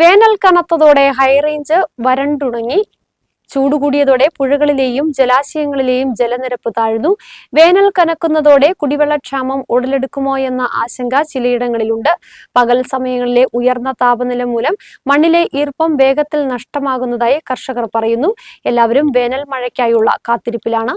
വേനൽ കനത്തതോടെ ഹൈറേഞ്ച് വരണ്ടുണങ്ങി. ചൂടുകൂടിയതോടെ പുഴകളിലെയും ജലാശയങ്ങളിലെയും ജലനിരപ്പ് താഴ്ന്നു. വേനൽ കനക്കുന്നതോടെ കുടിവെള്ളക്ഷാമം ഉടലെടുക്കുമോ എന്ന ആശങ്ക ചിലയിടങ്ങളിലുണ്ട്. പകൽ സമയങ്ങളിലെ ഉയർന്ന താപനില മൂലം മണ്ണിലെ ഈർപ്പം വേഗത്തിൽ നഷ്ടമാകുന്നതായി കർഷകർ പറയുന്നു. എല്ലാവരും വേനൽ മഴയ്ക്കായുള്ള കാത്തിരിപ്പിലാണ്.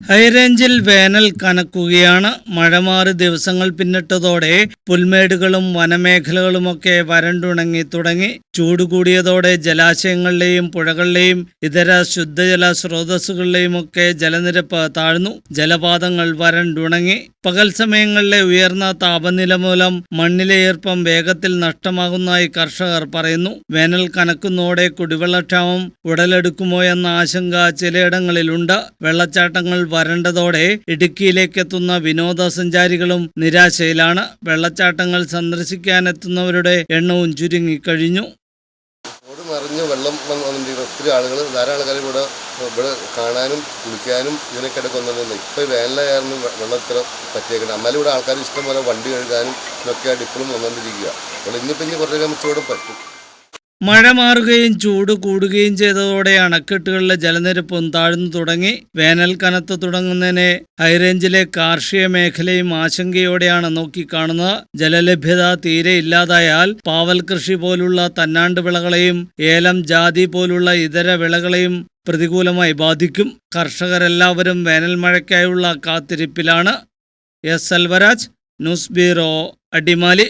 ഹൈറേഞ്ചിൽ വേനൽ കനക്കുകയാണ്. മഴ മാറി ദിവസങ്ങൾ പിന്നിട്ടതോടെ പുൽമേടുകളും വനമേഖലകളുമൊക്കെ വരണ്ടുണങ്ങി തുടങ്ങി. ചൂട് കൂടിയതോടെ ജലാശയങ്ങളിലെയും പുഴകളിലെയും ഇതര ശുദ്ധജല സ്രോതസ്സുകളിലെയും ഒക്കെ ജലനിരപ്പ് താഴ്ന്നു. ജലപാതങ്ങൾ വരണ്ടുണങ്ങി. പകൽ സമയങ്ങളിലെ ഉയർന്ന താപനില മൂലം മണ്ണിലെ ഈർപ്പം വേഗത്തിൽ നഷ്ടമാകുന്നതായി കർഷകർ പറയുന്നു. വേനൽ കനക്കുന്നതോടെ കുടിവെള്ളക്ഷാമം ഉടലെടുക്കുമോ എന്ന ആശങ്ക ചിലയിടങ്ങളിലുണ്ട്. വെള്ളച്ചാട്ടങ്ങൾ വരണ്ടതോടെ ഇടുക്കിയിലേക്ക് എത്തുന്ന വിനോദസഞ്ചാരികളും നിരാശയിലാണ്. വെള്ളച്ചാട്ടങ്ങൾ സന്ദർശിക്കാനെത്തുന്നവരുടെ എണ്ണവും ചുരുങ്ങിക്കഴിഞ്ഞു. റോഡ് മറിഞ്ഞ് വെള്ളം വന്നിട്ടുണ്ട് ഒത്തിരി ആളുകൾ ധാരാളം ആൾക്കാർ ഇവിടെ ഇവിടെ കാണാനും കുളിക്കാനും ഇതിനൊക്കെ ഇടയ്ക്ക് വന്നിട്ടുണ്ട് ഇപ്പോൾ വേനലായിരുന്നു വെള്ളം ഇത്ര പറ്റിയേക്കുന്നത് എന്നാലും ഇവിടെ ആൾക്കാർ ഇഷ്ടംപോലെ വണ്ടി കഴുകാനും ഇതൊക്കെ ആയിട്ട് ഇപ്പോഴും വന്നുകൊണ്ടിരിക്കുക അപ്പോൾ ഇന്നിപ്പോൾ ഇനി കുറച്ചൊക്കെ നമുക്ക് ഇവിടെ പറ്റും. മഴ മാറുകയും ചൂട് കൂടുകയും ചെയ്തതോടെ അണക്കെട്ടുകളിലെ ജലനിരപ്പും താഴ്ന്നു തുടങ്ങി. വേനൽ കനത്ത് തുടങ്ങുന്നതിനെ ഹൈറേഞ്ചിലെ കാർഷിക മേഖലയും ആശങ്കയോടെയാണ് നോക്കിക്കാണുന്നത്. ജലലഭ്യത തീരെ ഇല്ലാതായാൽ പാവൽ കൃഷി പോലുള്ള തന്നാണ്ട് വിളകളെയും ഏലം ജാതി പോലുള്ള ഇതര വിളകളെയും പ്രതികൂലമായി ബാധിക്കും. കർഷകരെല്ലാവരും വേനൽ മഴയ്ക്കായുള്ള കാത്തിരിപ്പിലാണ്. S. Selvaraj news bureau Adimali.